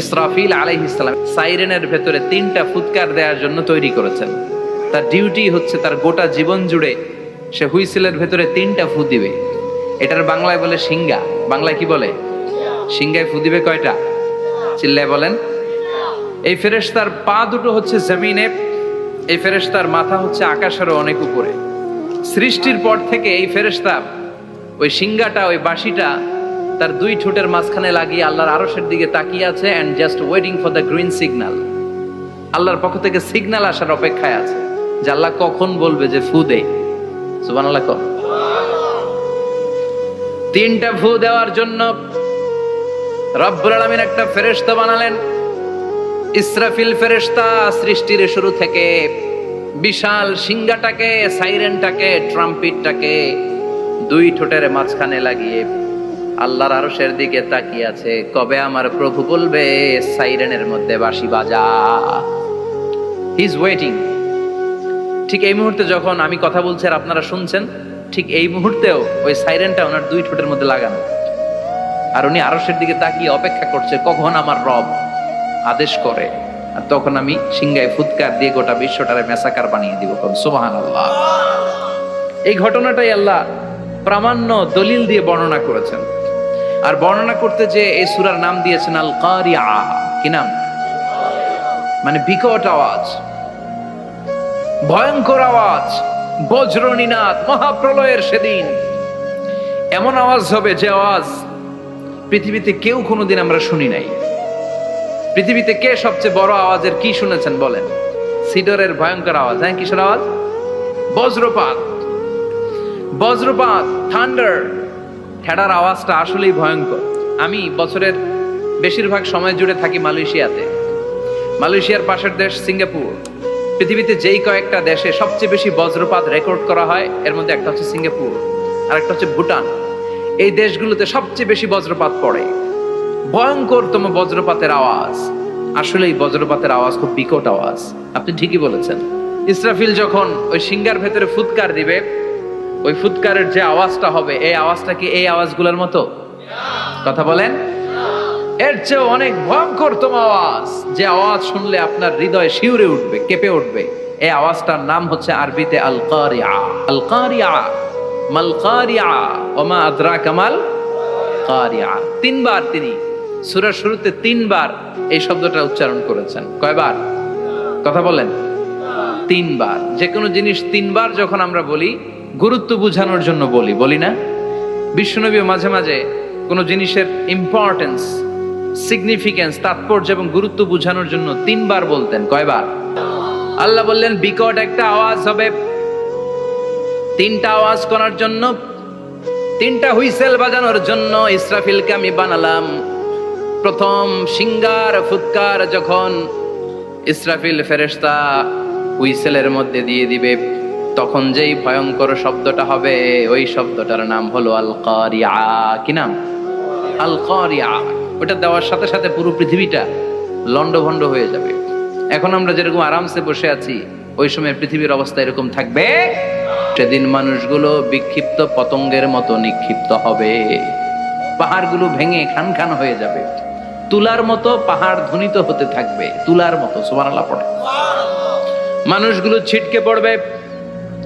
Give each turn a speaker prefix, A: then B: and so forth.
A: ইসরাফিল আলাইহিসসালাম সাইরেনের ভেতরে তিনটা ফুৎকার দেওয়ার জন্য তৈরি করেছেন। তার ডিউটি হচ্ছে তার গোটা জীবন জুড়ে সে হুইসেলের ভেতরে তিনটা ফু দিবে। এটার বাংলায় বলে সিঙ্গা বাংলায় কি বলে? সিঙ্গায় ফু দিবে কয়টা? চিল্লায় বলেন। এই ফেরেশতার পা দুটো হচ্ছে জমিনে, এই ফেরেশতার মাথা হচ্ছে আকাশেরও অনেক উপরে। সৃষ্টির পর থেকে এই ফেরেশতা ওই সিঙ্গাটা ওই বাঁশিটা তার দুই ঠোঁটের মাঝখানে লাগিয়ে আল্লাহর আরশের দিকে তাকিয়ে আছে and just waiting for the green signal আল্লাহর পক্ষ থেকে সিগনাল আসার অপেক্ষায় আছে। যে আল্লাহ কখন বলবে যে, ফু দে। সুবান আল্লাহ তিনটা ফু দেওয়ার জন্য রব্বুল আলামিন একটা ফেরেশতা বানালেন। ইসরাফিল ফেরেশতা সৃষ্টির শুরু থেকে বিশাল সিংহাটাকে, সাইরেনটাকে, ট্রাম্পিটটাকে দুই ঠোঁটের মাঝখানে লাগিয়ে আল্লাহর আরশের দিকে তাকিয়ে আছে। কবে আমার প্রভু বলবে, সাইরেনের মধ্যে বাঁশি বাজা। ইজ ওয়েটিং ঠিক এই মুহূর্তে যখন আমি কথা বলছি আর আপনারা শুনছেন, ঠিক এই মুহূর্তেও ওই সাইরেনটা ওনার দুই ঠোঁটের মধ্যে লাগানো। আর উনি আরশের দিকে তাকিয়ে অপেক্ষা করছে, কখন আমার রব আদেশ করে। আর তখন আমি সিংগায় ফুৎকার দিয়ে গোটা বিশ্বটারে মেসাকার বানিয়ে দিব। সুবাহান আল্লাহ এই ঘটনাটাই আল্লাহ প্রামাণ্য দলিল দিয়ে বর্ণনা করেছেন। আর বর্ণনা করতে যে এই সুরার নাম দিয়েছেন আল কারিয়া কি নাম? মানে বিকট আওয়াজ, ভয়ঙ্কর আওয়াজ, বজ্রনীনাদ, মহাপ্রলয়ের সেদিন। এমন আওয়াজ হবে যে আওয়াজ পৃথিবীতে কেউ কোনোদিন আমরা শুনি নাই। পৃথিবীতে কে সবচেয়ে বড় আওয়াজের কি শুনেছেন বলেন? সিডরের ভয়ঙ্কর আওয়াজ। হ্যাঁ কিসের আওয়াজ? বজ্রপাত। বজ্রপাত থান্ডার ঠেডার আওয়াজটা আসলেই ভয়ঙ্কর। আমি বছরের বেশিরভাগ সময় জুড়ে থাকি মালয়েশিয়াতে। মালয়েশিয়ার পাশের দেশ সিঙ্গাপুর। পৃথিবীতে যেই কয়েকটা দেশে সবচেয়ে বেশি বজ্রপাত রেকর্ড করা হয়, এর মধ্যে একটা হচ্ছে সিঙ্গাপুর আর একটা হচ্ছে ভুটান। এই দেশগুলোতে সবচেয়ে বেশি বজ্রপাত পড়ে। ভয়ঙ্করতম বজ্রপাতের আওয়াজ। আসলে এই বজ্রপাতের আওয়াজ খুব বিকট আওয়াজ। আপনি ঠিকই বলেছেন। ইসরাফিল যখন ওই সিঙ্গার ভেতরে ফুৎকার দিবে ওই ফুৎকারের যে আওয়াজটা হবে, এই আওয়াজটা কি এই আওয়াজগুলোর মতো? কথা বলেন? এর চেয়ে অনেক ভয়ঙ্করতম আওয়াজ। যে আওয়াজ শুনলে আপনার হৃদয় শিউরে উঠবে, কেঁপে উঠবে। এই আওয়াজটার নাম হচ্ছে আরবিতে আদ্রা কামাল কারিয়া তিনবার তিনি সূরার শুরুতে তিনবার এই শব্দটা উচ্চারণ করেছেন। কয়বার? কথা বলেন। তিনবার। যে কোনো জিনিস তিনবার যখন আমরা বলি গুরুত্ব বোঝানোর জন্য বলি বলি না? বিশ্বনবী মাঝে মাঝে কোনো জিনিসের ইম্পর্টেন্স সিগনিফিকেন্স তাৎপর্য এবং গুরুত্ব বোঝানোর জন্য তিনবার বলতেন। কয়বার? আল্লাহ বললেন, বিকট একটা আওয়াজ হবে। তিনটা আওয়াজ করার জন্য, তিনটা হুইসেল বাজানোর জন্য ইসরাফিলকে আমি বানালাম। প্রথম সিঙ্গার, ফুৎকার যখন ইসরাফিল ফেরেশতা হুইসেলের মধ্যে দিয়ে দিবে তখন যেই ভয়ঙ্কর শব্দটা হবে, ওই শব্দটার নাম হলো আল কারিয়া কি নাম? আল কারিয়া ওটা দেওয়ার সাথে সাথে পুরো পৃথিবীটা লন্ডভন্ড হয়ে যাবে। এখন আমরা যেরকম আরামসে বসে আছি, ওই সময় পৃথিবীর অবস্থা এরকম থাকবে, সেদিন মানুষগুলো বিক্ষিপ্ত পতঙ্গের মতো নিক্ষিপ্ত হবে। পাহাড়গুলো ভেঙে খান খান হয়ে যাবে। তুলার মতো পাহাড় ধ্বনিত হতে থাকবে। তুলার মতো, সুবহানাল্লাহ পড়ে। মানুষগুলো ছিটকে পড়বে